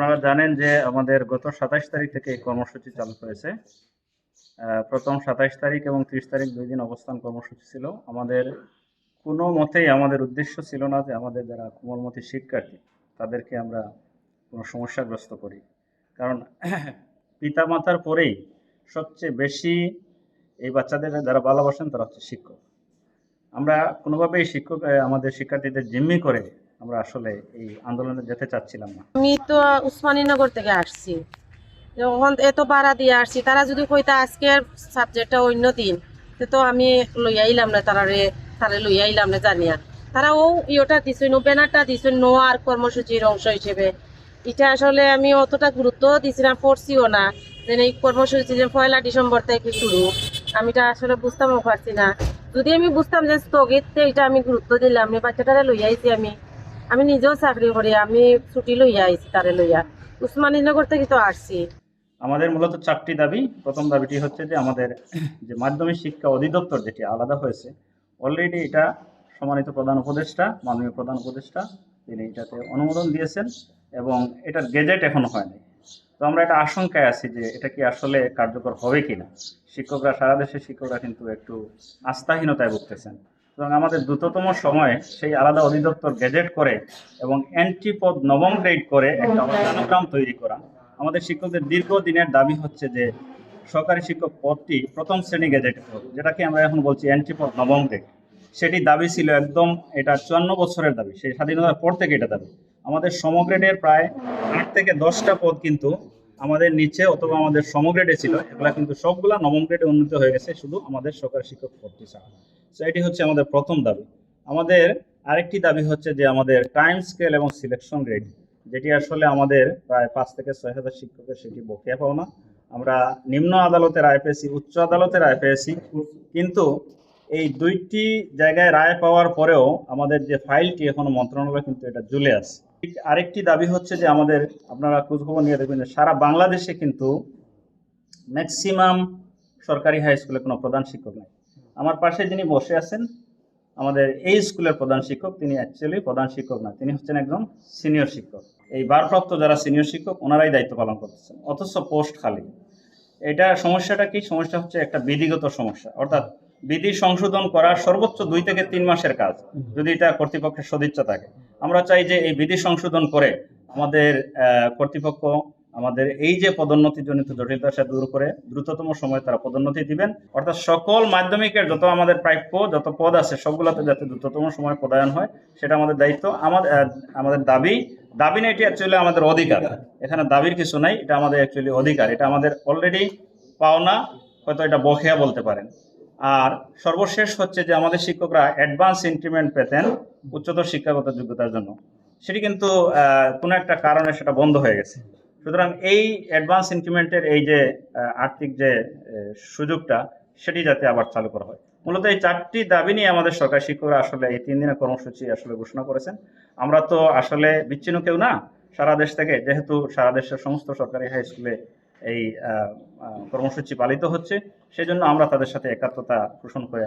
আপনারা জানেন যে আমাদের গত সাতাশ তারিখ থেকে এই কর্মসূচি চালু হয়েছে। প্রথম সাতাশ তারিখ এবং ত্রিশ তারিখ দুই দিন অবস্থান কর্মসূচি ছিল। আমাদের কোনো মতেই, আমাদের উদ্দেশ্য ছিল না যে আমাদের যারা কোমলমতি শিক্ষার্থী, তাদেরকে আমরা কোনো সমস্যাগ্রস্ত করি। কারণ পিতামাতার পরেই সবচেয়ে বেশি এই বাচ্চাদের যারা ভালোবাসেন, তারা হচ্ছে শিক্ষক। আমরা কোনোভাবেই শিক্ষক, আমাদের শিক্ষার্থীদের জিম্মি করে আমরা আসলে এই আন্দোলনে যেতে চাচ্ছিলাম না। আমি তো উসমানীনগর থেকে আসছি। যখন এত ভাড়া দিয়ে আসছি, তারা যদি কইতা আজকের সাবজেক্টটা অন্য দিন, তে আমি লই আইলাম না তারারে তারে লই আইলাম না জানিয়া। তারা ও ইয়েটা দিছিল ব্যানারটা দিছিল নো আর কর্মসূচির অংশ হিসেবে। এটা আসলে আমি অতটা গুরুত্ব দিছিলাম পড়ছিও না। যে এই কর্মসূচি যে পয়লা ডিসেম্বর থেকে শুরু, আমি এটা আসলে বুঝতামও পারছি না। যদি আমি বুঝতাম যে স্থগিত এটা আমি গুরুত্ব দিলাম না বাচ্চাটারে লই আইছি আমি। আমি নিজেও চাকরি করি, আমি ছুটি লইয়া আইছি তারে লইয়া। উসমানীনগর থেকে তো আসছি। আমাদের মূলত চারটি দাবি। প্রথম দাবিটি হচ্ছে যে আমাদের যে মাধ্যমিক শিক্ষা অধিদপ্তর যেটি আলাদা হয়েছে অলরেডি এটা সম্মানিত প্রধান উপদেষ্টা, মাননীয় প্রধান উপদেষ্টা, তিনি এটাতে অনুমোদন দিয়েছেন এবং এটার গেজেট এখনও হয়নি। তো আমরা এটা আশঙ্কায় আছি যে এটা কি আসলে কার্যকর হবে কিনা। শিক্ষকরা, সারা দেশের শিক্ষকরা কিন্তু একটু আস্থাহীনতায় ভুগতেছেন। সুতরাং আমাদের দ্রুততম সময়ে সেই আলাদা অধিদপ্তর গেজেট করে এবং এন্ট্রি পদ নবম গ্রেড করে একটা অর্গানোগ্রাম তৈরি করা। আমাদের শিক্ষকদের দীর্ঘদিনের দাবি হচ্ছে যে সরকারি শিক্ষক পদটি প্রথম শ্রেণি গেজেট পদ, যেটাকে আমরা এখন বলছি এন্ট্রি পদ নবম গ্রেড সেটি দাবি ছিল একদম এটা চুয়ান্ন বছরের দাবি, সেই স্বাধীনতার পর থেকে এটা দাবি। আমাদের সমগ্রেডের প্রায় আট থেকে দশটা পদ কিন্তু আমাদের নিচে অথবা আমাদের সমগ্রেডে ছিল, এগুলা কিন্তু সবগুলা নবম গ্রেডে উন্নীত হয়ে গেছে, শুধু আমাদের সরকারি শিক্ষক ভর্তি ছাড়া। সো এটি হচ্ছে আমাদের প্রথম দাবি। আমাদের আরেকটি দাবি হচ্ছে যে আমাদের টাইম স্কেল এবং সিলেকশন গ্রেড যেটি আসলে আমাদের প্রায় পাঁচ থেকে ছয় হাজার শিক্ষকের সেটি বকেয়া পাওনা। আমরা নিম্ন আদালতের পেয়েছি, উচ্চ আদালতের পেয়েছি, কিন্তু এই দুইটি জায়গায় রায় পাওয়ার পরেও আমাদের যে ফাইলটি এখনও মন্ত্রণালয় কিন্তু এটা ঝুলে আছে। আরেকটি দাবি হচ্ছে যে আমাদের, আপনারা খোঁজখবর নিয়ে দেখবেন সারা বাংলাদেশে কিন্তু ম্যাক্সিমাম সরকারি হাই স্কুলে কোনো প্রধান শিক্ষক নেই। আমার পাশে যিনি বসে আছেন, আমাদের এই স্কুলের প্রধান শিক্ষক, তিনি অ্যাকচুয়ালি প্রধান শিক্ষক না, তিনি হচ্ছেন একজন সিনিয়র শিক্ষক। এই ভারপ্রাপ্ত যারা সিনিয়র শিক্ষক, ওনারাই দায়িত্ব পালন করতেছেন, অথচ পোস্ট খালি। এটা সমস্যাটা কি? সমস্যা হচ্ছে একটা বিধিগত সমস্যা। অর্থাৎ বিধি সংশোধন করার সর্বোচ্চ দুই থেকে তিন মাসের কাজ, যদি এটা কর্তৃপক্ষের সদিচ্ছা থাকে। আমরা চাই যে এই বিধি সংশোধন করে আমাদের কর্তৃপক্ষ আমাদের এই যে পদোন্নতিজনিত জটিলতা সেটা দূর করে, দ্রুততম সময়ে তারা পদোন্নতি দিবেন। অর্থাৎ সকল মাধ্যমিকের যত আমাদের প্রাপ্য, যত পদ আছে, সবগুলোতে যাতে দ্রুততম সময়ে পদায়ন হয়, সেটা আমাদের দায়িত্ব। আমাদের আমাদের দাবি দাবি না, এটি অ্যাকচুয়ালি আমাদের অধিকার। এখানে দাবির কিছু নাই, এটা আমাদের অ্যাকচুয়ালি অধিকার। এটা আমাদের অলরেডি পাওনা, হয়তো এটা বকেয়া বলতে পারেন। আর সর্বশেষ হচ্ছে যে আমাদের শিক্ষকরা অ্যাডভান্স ইনক্রিমেন্ট পেতেন উচ্চতর শিক্ষাগত যোগ্যতার জন্য। সেটি কিন্তু কোনো একটা কারণে সেটা বন্ধ হয়ে গেছে। সুতরাং এই অ্যাডভান্স ইনক্রিমেন্টের এই যে আর্থিক যে সুযোগটা, সেটি যাতে আবার চালু করা হয়। মূলত এই চারটি দাবি নিয়ে আমাদের সরকার শিক্ষকরা আসলে এই তিন দিনের কর্মসূচি আসলে ঘোষণা করেছেন। আমরা তো আসলে বিচ্ছিন্ন কেউ না। সারা দেশ থেকে, যেহেতু সারা দেশের সমস্ত সরকারি হাই স্কুলে এই কর্মসূচি পালিত হচ্ছে। সেজন্য আমরা তাদের সাথে একাত্মতা পোষণ করে